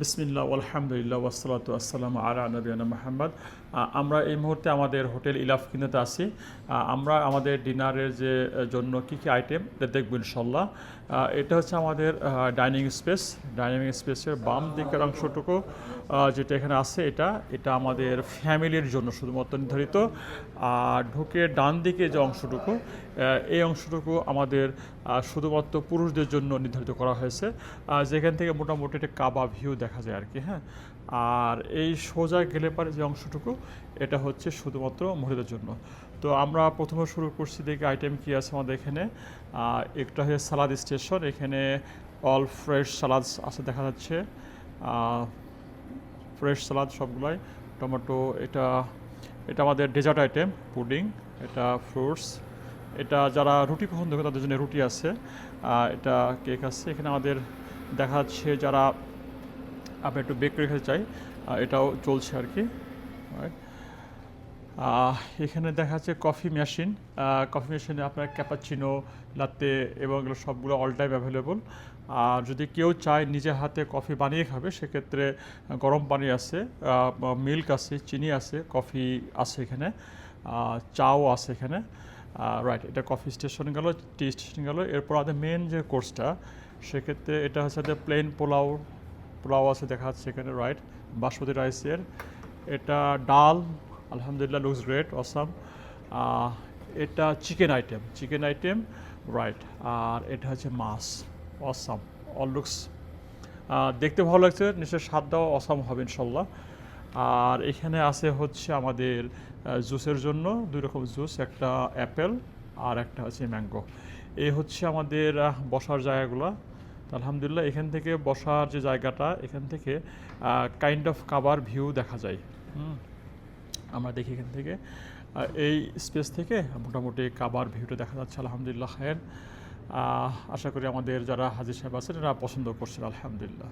বিসমিল্লা আলহামদুলিল্লাহ ওয়াসালাত আসসালাম আলা নবীনা মাহমদ আমরা এই মুহূর্তে আমাদের হোটেল ইলাফ কিনেতে আছি আমরা আমাদের ডিনারের যে জন্য কী কী আইটেম দেখব ইনশাল্লাহ এটা হচ্ছে আমাদের ডাইনিং স্পেস। ডাইনিং স্পেসের বাম দিকের অংশটুকু যেটা এখানে আছে এটা এটা আমাদের ফ্যামিলির জন্য শুধুমাত্র নির্ধারিত। আর ঢুকে ডান দিকে যে অংশটুকু এই অংশটুকু আমাদের শুধুমাত্র পুরুষদের জন্য নির্ধারিত করা হয়েছে। যেখান থেকে মোটামুটি একটা কাবা ভিউ দেখা যায় আর কি হ্যাঁ? আর এই সোজা গেলে পারে যে অংশটুকু, এটা হচ্ছে শুধুমাত্র মহিলাদের জন্য। তো আমরা প্রথমে শুরু করছি, দেখি আইটেম কী আছে আমাদের এখানে। একটা হচ্ছে সালাদ স্টেশন, এখানে অল ফ্রেশ সালাদ আছে দেখা যাচ্ছে। ফ্রেশ সালাদ সবগুলাই, টমেটো, এটা এটা আমাদের ডেজার্ট আইটেম পুডিং এটা ফ্রুটস এটা যারা রুটি পছন্দ করে তাদের জন্য রুটি আছে। এটা কেক আছে। এখানে আমাদের দেখা যাচ্ছে যারা আপনি একটু বেক করে খেতে চাই। এটাও চলছে আর কি? এখানে দেখা যাচ্ছে কফি মেশিন কফি মেশিনে আপনার ক্যাপাচিনো লাতে এবং এগুলো সবগুলো অল টাইম অ্যাভেলেবল আর যদি কেউ চায় নিজে হাতে কফি বানিয়ে খাবে, সেক্ষেত্রে গরম পানি আছে মিল্ক আছে, চিনি আছে কফি আছে এখানে। চাও আছে এখানে। রাইট এটা কফি স্টেশন গেল টি স্টেশন গেল। এরপর আমাদের মেন যে কোর্সটা সেক্ষেত্রে এটা হচ্ছে প্লেন পোলাও পোলাও আছে দেখা যাচ্ছে এখানে রাইট বাসমতি রাইসের এটা ডাল, আলহামদুলিল্লাহ লুকস গ্রেট অসাম এটা chicken item chicken item right আর এটা হচ্ছে মাছ অসাম অল লুকস দেখতে ভালো লাগছে নিশ্চয় স্বাদটাও অসাম হবে ইনশাল্লাহ আর এখানে আছে হচ্ছে আমাদের জুসের জন্য দুই রকম জুস, একটা অ্যাপেল আর একটা হচ্ছে ম্যাঙ্গো এই হচ্ছে আমাদের বসার জায়গাগুলো। আলহামদুলিল্লাহ এখান থেকে বসার যে জায়গাটা, এখান থেকে কাইন্ড অফ কাবার ভিউ দেখা যায়। আমরা দেখি এখান থেকে। এই স্পেস থেকে মোটামুটি কাবার ভিউটা দেখা যাচ্ছে, আলহামদুলিল্লাহ, খায়ের। আশা করি আমাদের যারা হাজির সাহেব আছেন, এরা পছন্দ করছেন, আলহামদুলিল্লাহ।